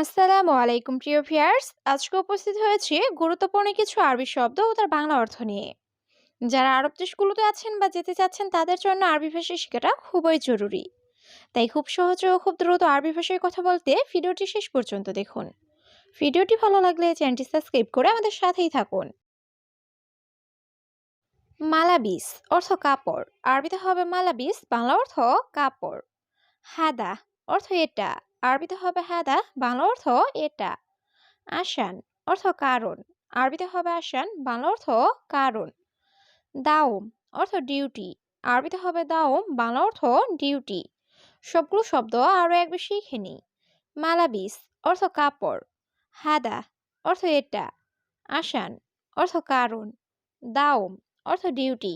আসসালামু আলাইকুম, প্রিয় ভিউয়ার্স। আজকে উপস্থিত হয়েছে গুরুত্বপূর্ণ কিছু আরবি শব্দ ও তার বাংলা অর্থ নিয়ে। যারা আরব দেশগুলোতে আছেন বা যেতে চাচ্ছেন, তাদের জন্য আরবি ভাষা শেখাটা খুবই জরুরি। তাই খুব সহজে ও খুব দ্রুত আরবি ভাষায় কথা বলতে ভিডিওটি শেষ পর্যন্ত দেখুন। ভিডিওটি ভালো লাগলে চ্যানেলটি সাবস্ক্রাইব করে আমাদের সাথেই থাকুন। মালাবিস অর্থ কাপড়। আরবিতে হবে মালাবিস, বাংলা অর্থ কাপড়। হাদা অর্থ এটা। আরবিতে হবে হাদা, বাংলা অর্থ এটা। আসান, অর্থ কারণ। আরবিতে হবে আসান, বাংলা অর্থ কারণ। দাওম, অর্থ ডিউটি আরবিতে হবে দাওম, বাংলা অর্থ ডিউটি সবগুলো শব্দ আরও একবার শিখে নিই মালাবিস, অর্থ কাপড়। হাদা, অর্থ এটা। আসান, অর্থ কারণ। দাওম, অর্থ ডিউটি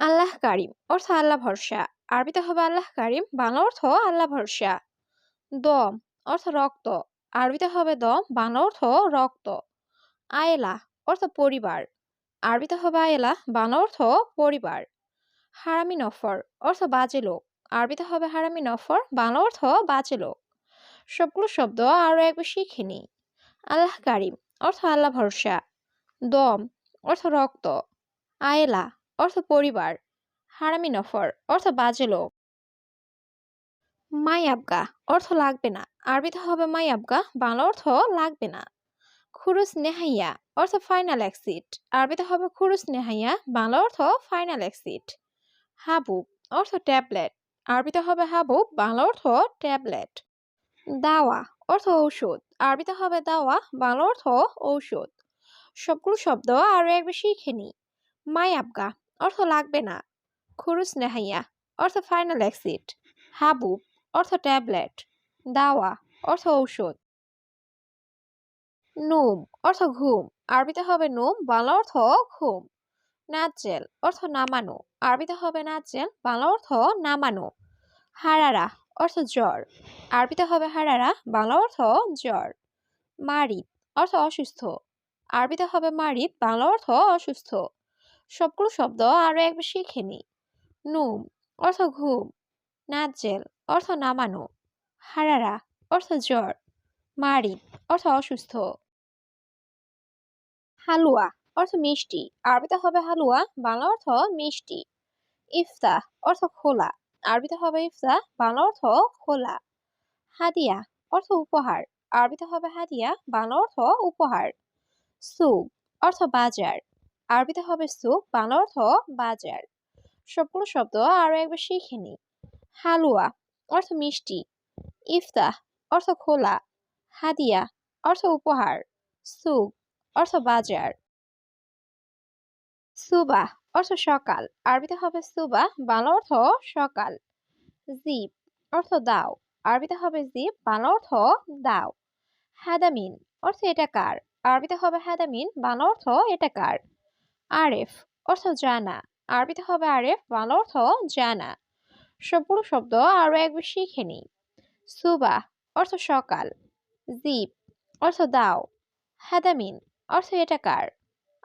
আল্লাহ কারিম, অর্থ আল্লাহ ভরসা। আরবিতে হবে আল্লাহ কারিম, বাংলা অর্থ আল্লাহ ভরসা। দম অর্থ রক্ত। আরবিতে হবে দম বাংলা অর্থ রক্ত। আয়েলা, অর্থ পরিবার। আরবিতে হবে আয়েলা, বাংলা অর্থ পরিবার। হারামি নফর, অর্থ বাজে লোক। আরবিতে হবে হারামি নফর, বাংলা অর্থ বাজে লোক। সবগুলো শব্দ আরও একবার শিখে নিই। আল্লাহ কারিম, অর্থ আল্লাহ ভরসা। দম অর্থ রক্ত। আয়েলা, অর্থ পরিবার। হারামি নফর, অর্থ বাজে লোক মাই আবগা, অর্থ লাগবে না। আরবিতে হবে মাই আবগা, বাংলা অর্থ লাগবে না। খুরুস নেহাইয়া, অর্থ ফাইনাল এক্সিট। আরবিতে হবে খুরুস নেহাইয়া, বাংলা অর্থ ফাইনাল এক্সিট। হাবুব, অর্থ ট্যাবলেট। আরবিতে হবে হাবুব, বাংলা অর্থ ট্যাবলেট। দাওয়া, অর্থ ঔষধ। আরবিতে হবে দাওয়া, বাংলা অর্থ ঔষধ। সবগুলো শব্দ আরও একবার শিখে নিই মাই আবগা, অর্থ লাগবে না। খুরুস নেহাইয়া, অর্থ ফাইনাল এক্সিট হাবুব, অর্থ ট্যাবলেট দাওয়া, অর্থ ঔষধ। নুম, অর্থ ঘুম, আরবিতে হবে নুম, বাংলা অর্থ ঘুম। নাচেল অর্থ নামানো, আরবিতে হবে নাচেল বাংলা অর্থ নামানো। হারারা, অর্থ জ্বর, আরবিতে হবে হারারা, বাংলা অর্থ জ্বর। মারিদ, অর্থ অসুস্থ, আরবিতে হবে মারিদ, বাংলা অর্থ অসুস্থ। সবগুলো শব্দ আরও একবার শিখে নিই। নুম, অর্থ ঘুম নাচেল অর্থ নামানো, হারারা, অর্থ জ্বর মারি অর্থ অসুস্থ। হালুয়া, অর্থ মিষ্টি, আরবিতে হবে হালুয়া, বাংলা অর্থ মিষ্টি। ইফতা, অর্থ খোলা, আরবিতে হবে ইফতা, বাংলা অর্থ খোলা। হাদিয়া, অর্থ উপহার, আরবিতে হবে হাদিয়া, বাংলা অর্থ উপহার। সুপ, অর্থ বাজার, আরবিতে হবে সুপ, বাংলা অর্থ বাজার। সবগুলো শব্দ আরও একবার শিখে নিই। হালুয়া, অর্থ মিষ্টি। ইফতাহ, অর্থ খোলা। হাদিয়া, অর্থ উপহার। সুপ, অর্থ বাজার। সুবাহ, অর্থ সকাল। আরবিতে হবে সুবাহ, বাংলা অর্থ সকাল। জিপ অর্থ দাও। আরবিতে হবে জিপ বাংলা অর্থ দাও। হাদামিন, অর্থ এটা কার? আরবিতে হবে হাদামিন, বাংলা অর্থ এটা কার? আরেফ, অর্থ জানা। আরবিতে হবে আরেফ বাংলা অর্থ জানা। সবগুলো শব্দ আরও একবার শিখে নিই। সুবা, অর্থ সকাল। জিপ অর্থ দাও। হাদামিন, অর্থ এটা কার?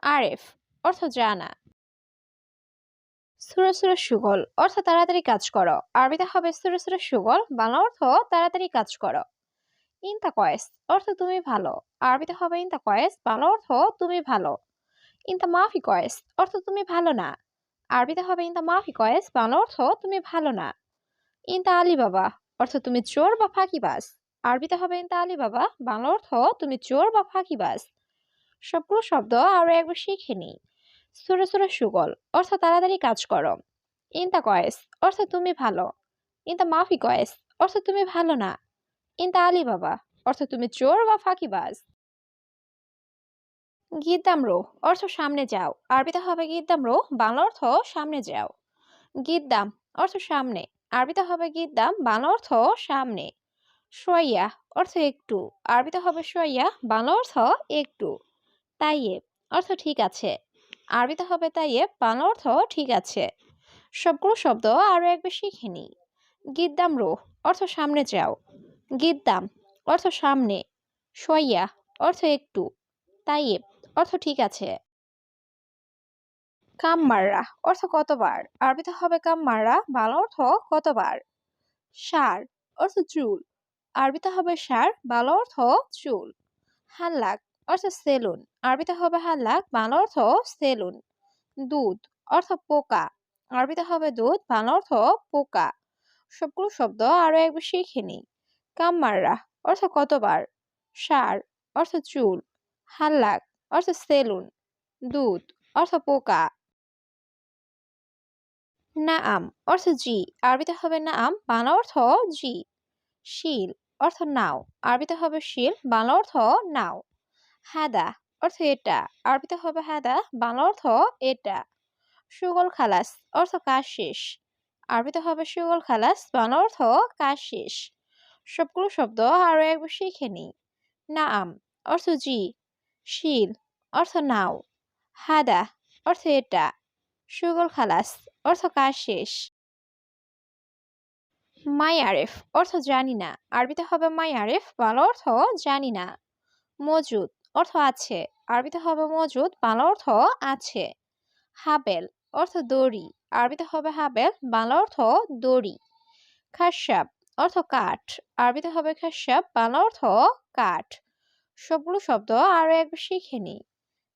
আরেফ, অর্থ জানা। সুরে সুরে সুগল, অর্থ তাড়াতাড়ি কাজ করো। আরবিতে হবে সুরে সুরে সুগল বাংলা অর্থ তাড়াতাড়ি কাজ করো। ইনতা কয়েস অর্থ তুমি ভালো। আরবিতে হবে ইনতা কয়েস বাংলা অর্থ তুমি ভালো। ইনতা মাফি কয়েস অর্থ তুমি ভালো না। আরবিতে হবে ইনতা মাফি কয়েস বাংলা অর্থ তুমি ভালো না ইনতা আলী বাবা অর্থ তুমি চোর বা ফাঁকিবাজ আরবিতে হবে ইনতা আলী বাবা বাংলা অর্থ তুমি চোর বা ফাঁকিবাজ সবগুলো শব্দ আরও একবার শিখে নিই। সুরে সুরে সুগল, অর্থ তাড়াতাড়ি কাজ করো ইনতা কয়েস অর্থ তুমি ভালো ইনতা মাফি কয়েস অর্থ তুমি ভালো না ইনতা আলী বাবা অর্থ তুমি চোর বা ফাঁকিবাজ গিদ্দামরো অর্থ সামনে যাও। আরবিতে হবে গিদ্দামরো বাংলা অর্থ সামনে যাও। গিদ্দাম, অর্থ সামনে। আরবিতে হবে গিদ্দাম, বাংলা অর্থ সামনে। সোয়াইয়া অর্থ একটু। আরবিতে হবে সোয়াইয়া বাংলা অর্থ একটু। তাইয়েব, অর্থ ঠিক আছে। আরবিতে হবে তাইয়েব, বাংলা অর্থ ঠিক আছে। সবগুলো শব্দ আরও একবার শিখে নিই। গিদ্দাম রো, অর্থ সামনে যাও। গিদ্দাম, অর্থ সামনে। সোয়াইয়া অর্থ একটু। তাইয়েব অর্থ ঠিক আছে। কাম মাররা অর্থ কতবার? আরবিতে হবে কাম মাররা বাংলা অর্থ কতবার? সার, অর্থ চুল। আরবিতে হবে সার, বাংলা অর্থ চুল। হাল্লাক, অর্থ সেলুন। আরবিতে হবে হাল্লাক, বাংলা অর্থ সেলুন। দুধ, অর্থ পোকা। আরবিতে হবে দুধ, বাংলা অর্থ পোকা। সবগুলো শব্দ আরও একবার শিখে নিই। কাম্মাররা, অর্থ কতবার? সার, অর্থ চুল। হাল্লাক অর্থ সেলুন, দুধ অর্থ পোকা। নাম অর্থ জি। আরবিতে হবে নাম বাংলা অর্থ জি। শিল, অর্থ নাও। আরবিতে হবে শিল, বাংলা অর্থ নাও। হাদা, অর্থ এটা। আরবিতে হবে হাদা, বাংলা অর্থ এটা। সুগল খালাস, অর্থ কাজ শেষ আরবিতে হবে সুগল খালাস, বাংলা অর্থ কাজ শেষ সবগুলো শব্দ আরও একবার শিখে নিই। নাম অর্থ জি। শিল, অর্থ নাও। হাদা, অর্থ এটা। সুগল খালাস, অর্থ কাজ শেষ। মাই আরেফ অর্থ জানি না। আরবিতে হবে মাই আরেফ বাংলা অর্থ জানি না। মজুদ, অর্থ আছে। আরবিতে হবে মজুদ, বাংলা অর্থ আছে। হাবেল, অর্থ দড়ি। আরবিতে হবে হাবেল, বাংলা অর্থ দড়ি। খাসাব, অর্থ কাঠ। আরবিতে হবে খাসাব, বাংলা অর্থ কাঠ। সবগুলো শব্দ আরও একবার শিখে নিই।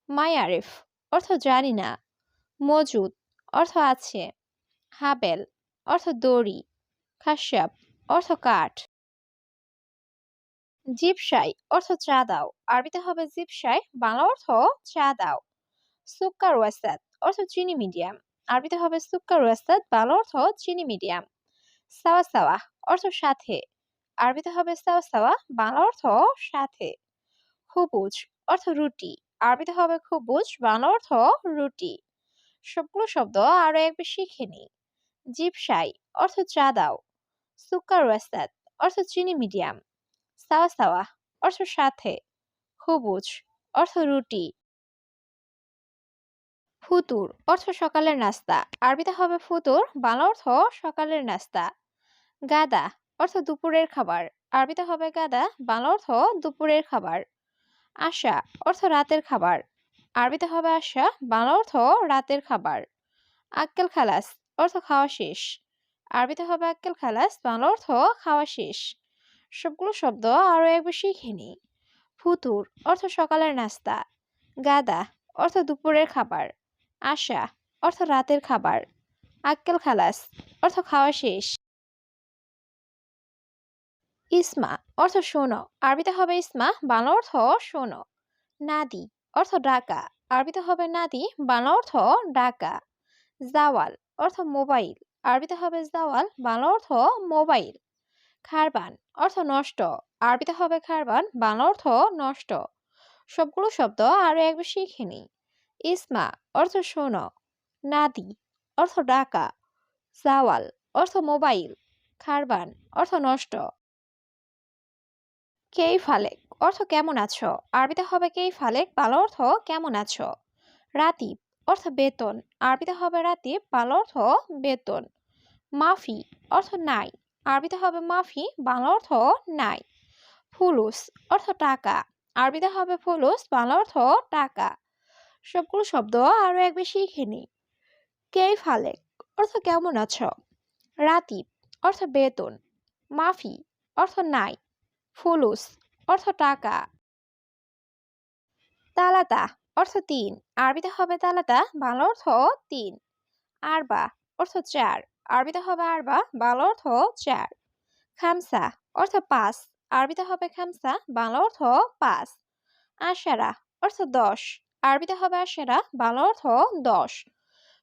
মাই আরিফ অর্থ জানি না মজুদ অর্থ আছে হাবেল অর্থ দড়ি খাসাব অর্থ কাঠ জিপসাই অর্থ চা দাও আরবিতে হবে জিপসাই বাংলা অর্থ চা দাও সুক্কার ওয়াসাদ অর্থ চিনি মিডিয়াম আরবিতে হবে সুক্কার ওয়াসাদ বাংলা অর্থ চিনি মিডিয়াম সাওয়া সাওয়া অর্থ সাথে আরবিতে হবে সাওয়া সাওয়া বাংলা অর্থ সাথে খুবুজ অর্থ রুটি। আরবিতে হবে খুবুজ, বাংলা অর্থ রুটি। সবগুলো শব্দ আরও একবার শিখে নিই। জিপসাই অর্থ চা দাও সুকার ওয়াস্তাদ অর্থ চিনি মিডিয়াম। সাওয়া সাওয়া অর্থ সাথে। খুবুজ অর্থ রুটি। ফুতুর অর্থ সকালের নাস্তা। আরবিতে হবে ফুতুর, বাংলা অর্থ সকালের নাস্তা। গাদা অর্থ দুপুরের খাবার। আরবিতে হবে গাদা, বাংলা অর্থ দুপুরের খাবার। আশা অর্থ রাতের খাবার। আরবিতে হবে আশা, বাংলা অর্থ রাতের খাবার। আক্কেল খালাস, অর্থ খাওয়া শেষ। আরবিতে হবে আক্কেল খালাস, বাংলা অর্থ খাওয়া শেষ। সবগুলো শব্দ আরও একবার শিখে নিই। ফুতুর, অর্থ সকালের নাস্তা। গাদা, অর্থ দুপুরের খাবার। আশা, অর্থ রাতের খাবার। আক্কেল খালাস, অর্থ খাওয়া শেষ। ইসমা, অর্থ শোনো আরবিতে হবে ইসমা, বাংলা অর্থ শোনো নাদি, অর্থ ডাকা আরবিতে হবে নাদি, বাংলা অর্থ ডাকা জাওয়াল, অর্থ মোবাইল। আরবিতে হবে জাওয়াল, বাংলা অর্থ মোবাইল। খারবান, অর্থ নষ্ট। আরবিতে হবে খারবান, বাংলা অর্থ নষ্ট। সবগুলো শব্দ আরও একবার শিখে নিই। ইসমা, অর্থ শোনো নাদি, অর্থ ডাকা জাওয়াল, অর্থ মোবাইল। খারবান, অর্থ নষ্ট। কেই ফালেক? অর্থ কেমন আছো? আরবিতে হবে কেই ফালেক? বাংলা অর্থ কেমন আছো? রাতিব, অর্থ বেতন। আরবিতে হবে রাতিব বাংলা অর্থ বেতন। মাফি, অর্থ নাই। আরবিতে হবে মাফি বাংলা অর্থ নাই। ফুলুস, অর্থ টাকা। আরবিতে হবে ফুলুস বাংলা অর্থ টাকা। সবগুলো শব্দ আরও এক বেশি নিই। কেই ফালেক? অর্থ কেমন আছো? রাতিব, অর্থ বেতন। মাফি, অর্থ নাই। ফুলুস, অর্থ টাকা। তালাতা, অর্থ তিন। আরবিতে হবে তালাতা, বাংলা অর্থ তিন। আরবা, অর্থ চার। আরবিতে হবে আরবা, বাংলা অর্থ চার। খামসা, অর্থ পাঁচ। আরবিতে হবে খামসা, বাংলা অর্থ পাঁচ। আশারা, অর্থ দশ। আরবিতে হবে আশারা, বাংলা অর্থ দশ।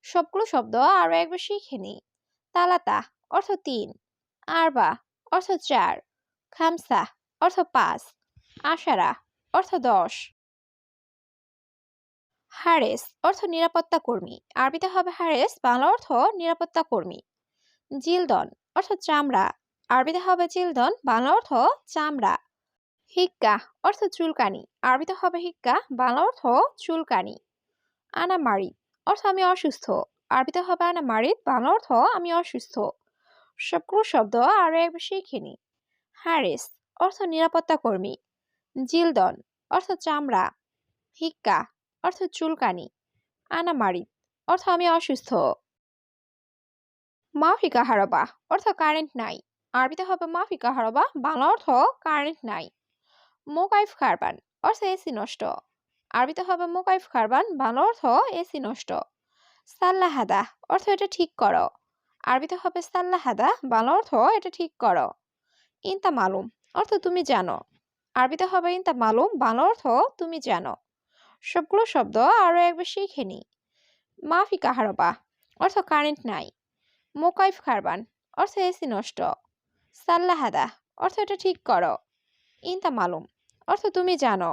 সবগুলো শব্দ আরও একবার শিখে নিই তালাতা, অর্থ তিন। আরবা, অর্থ চার। খামসা অর্থ পাঁচ, আশারা, অর্থ দশ। হারেস অর্থ নিরাপত্তা কর্মী। আরবিতে হবে হারেস বাংলা অর্থ নিরাপত্তা কর্মী। জিলদন অর্থ চামড়া। আরবিতে হবে জিলদন বাংলা অর্থ চামড়া। হিক্কা অর্থ চুলকানি। আরবিতে হবে হিক্কা বাংলা অর্থ চুলকানি। আনা মারিদ অর্থ আমি অসুস্থ। আরবিতে হবে আনা মারিদ বাংলা অর্থ আমি অসুস্থ। সবগুলো শব্দ আরও একবার শিখে নি হারেস অর্থ নিরাপত্তা কর্মী, জিলদন, অর্থ চামড়া, হিক্কা, অর্থ চুলকানি, আনামারি, অর্থ আমি অসুস্থ। মাফিকা হারবা অর্থ কারেন্ট নাই। আরবিতে হবে মাফিকা কাহারবা বাংলা অর্থ কারেন্ট নাই। মোকাইফ কারবান, অর্থ এসি নষ্ট। আরবিতে হবে মোকাইফ কারবান, বাংলা অর্থ এসি নষ্ট। সাল্লাহাদা, অর্থ এটা ঠিক করো। আরবিতে হবে সাল্লাহাদা, বাংলা অর্থ এটা ঠিক করো। ইনতা মালুম অর্থ তুমি জানো। আরবিতে হবে ইনতা মালুম, বাংলা অর্থ তুমি জানো। সবগুলো শব্দ আরও একবার শিখে নি মাফি কাহারবা অর্থ কারেন্ট নাই। মোকাইফ খারবান অর্থ এসি নষ্ট। সাল্লাহাদা, অর্থ এটা ঠিক করো। ইনতা মালুম, অর্থ তুমি জানো।